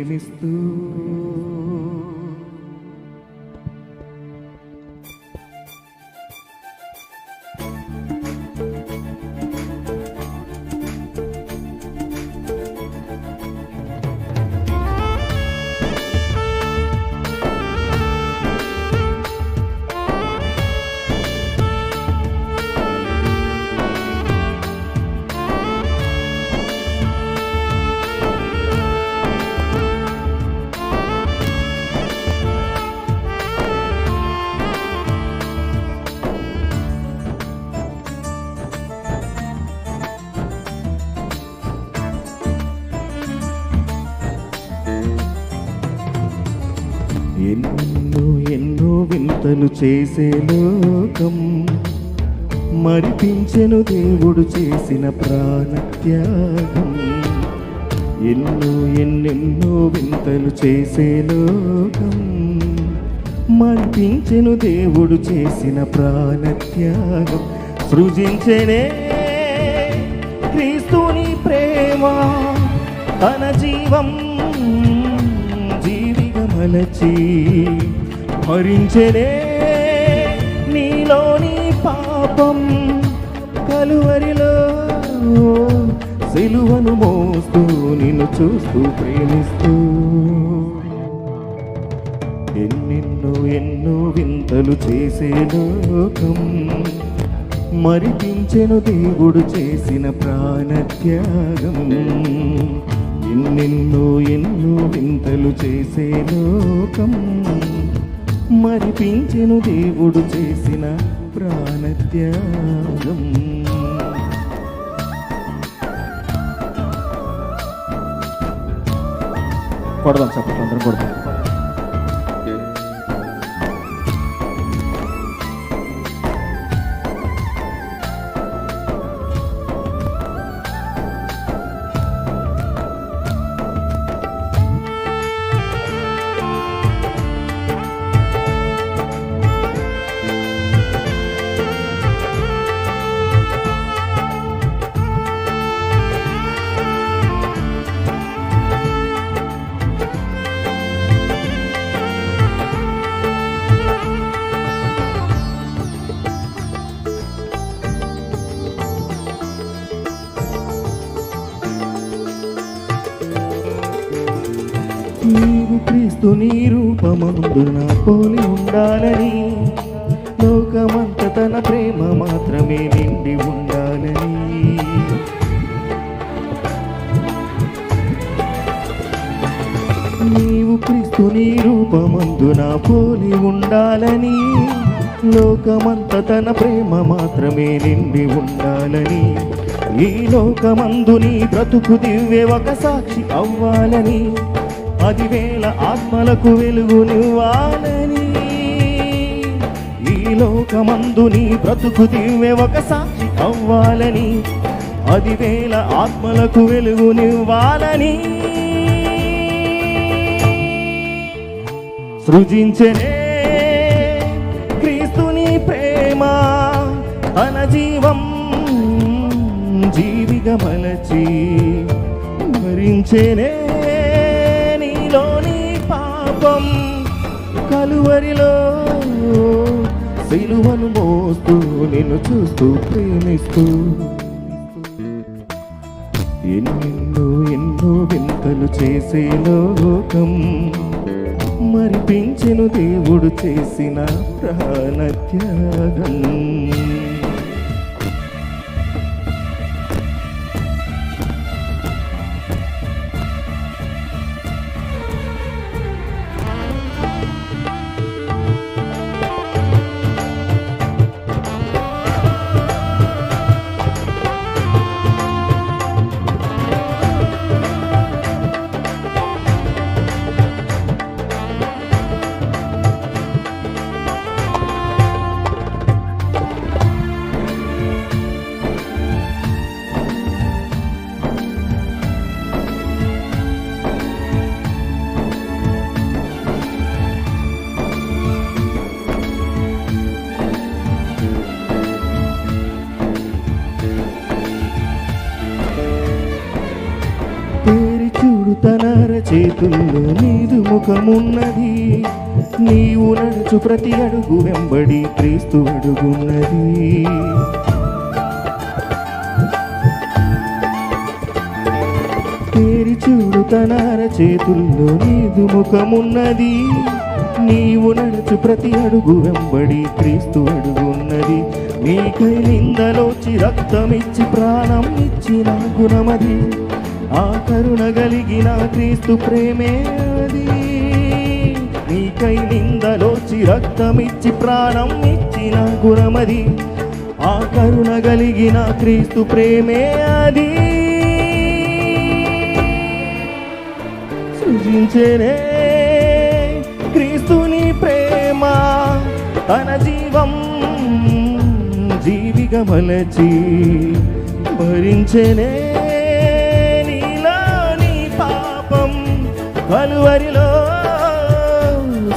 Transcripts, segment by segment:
ప్రేమిస్తూ ఎన్నో అతను చేసే లోకం మరిపించెను దేవుడు చేసిన ప్రాణత్యాగం. ఎన్నో ఎన్నెన్నో వింతలు చేసే లోకం మరిపించెను దేవుడు చేసిన ప్రాణత్యాగం. సృజించనే క్రీస్తుని ప్రేమ తన జీవం జీవిగా మలచి భరించనే నీలోని పాపం కలువరిలో సిలువను మోస్తూ నిన్ను చూస్తూ ప్రేమిస్తూ. ఎన్నెన్నో ఎన్నో వింతలు చేసే లోకం మరిపించెను దేవుడు చేసిన ప్రాణత్యాగం. ఎన్నెన్నో ఎన్నో వింతలు చేసే లోకం మరిపించెను దేవుడు చేసిన ప్రాణత్యాగం. కొడదాం చప్పట్లు అందరం కొడదాం నీవు క్రీస్తు నీ రూపమందు నా పోలి ఉండాలని. లోకమంత తన ప్రేమ మాత్రమే నిండి ఉండాలని. నీవు క్రీస్తు నీ రూపమందు నా పోలి ఉండాలని. లోకమంత తన ప్రేమ మాత్రమే నిండి ఉండాలని. ఈ లోకమందు నీ బ్రతుకు దివ్య ఒక సాక్షి అవ్వాలని. పదివేల ఆత్మలకు వెలుగునివ్వాలని ఈ లోకమందు నీ బ్రతుకు దివ్వే ఒక సాక్షి అవ్వాలని. పదివేల ఆత్మలకు వెలుగునివ్వాలని సృజించనే క్రీస్తుని ప్రేమ తన జీవం జీవిగా మలచి భరించేనే పాపం కలువరిలో సిలువను మోస్తూ నిన్ను చూస్తూ ప్రేమిస్తూ. ఎన్నెన్నో ఎన్నో వింతలు చేసే లోకం మరిపించెను దేవుడు చేసిన ప్రాణత్యాగం. చేతుల్లో నీదు ముఖమున్నది. నీవు నడుచు ప్రతి అడుగు వెంబడి క్రీస్తు అడుగున్నది. తేరి చూడు తనార చేతుల్లో నీదు ముఖమున్నది. నీవు నడుచు ప్రతి అడుగు వెంబడి క్రీస్తు అడుగున్నది. నీకై నిందలోచి రక్తమిచ్చి ప్రాణం ఇచ్చిన గుణమది. ఆ కరుణ కలిగిన క్రీస్తు ప్రేమే అది. నీకై నిందలోచి రక్తమిచ్చి ప్రాణం ఇచ్చిన గుణమది. ఆ కరుణ కలిగిన క్రీస్తు ప్రేమే అది. సృజించేనే క్రీస్తుని ప్రేమ తన జీవం జీవిగమలచి భరించేనే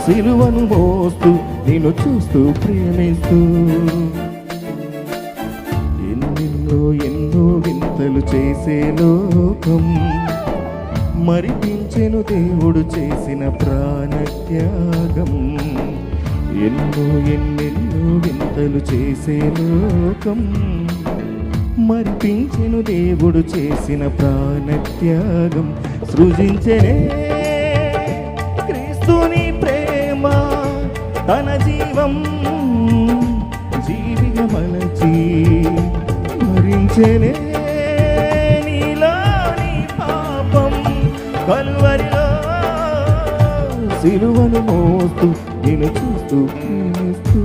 సిలువను మోస్తూ నేను చూస్తూ ప్రేమిస్తూ. ఎన్నెన్నో ఎన్నో వింతలు చేసే లోకం మరిపించెను దేవుడు చేసిన ప్రాణత్యాగం. ఎన్నో ఎన్నెన్నో వింతలు చేసే లోకం మరిపించెను దేవుడు చేసిన ప్రాణత్యాగం. సృజించనే క్రీస్తుని తన జీవం జీవిగా మలచి భరించనే నీలోని పాపం. కలువరిలో సిలువను మోస్తూ నేను చూస్తూ ప్రేమిస్తూ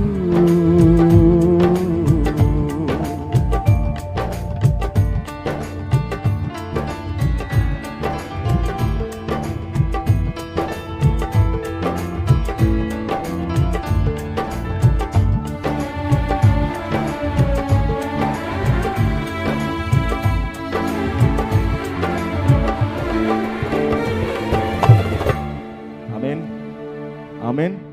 Amen.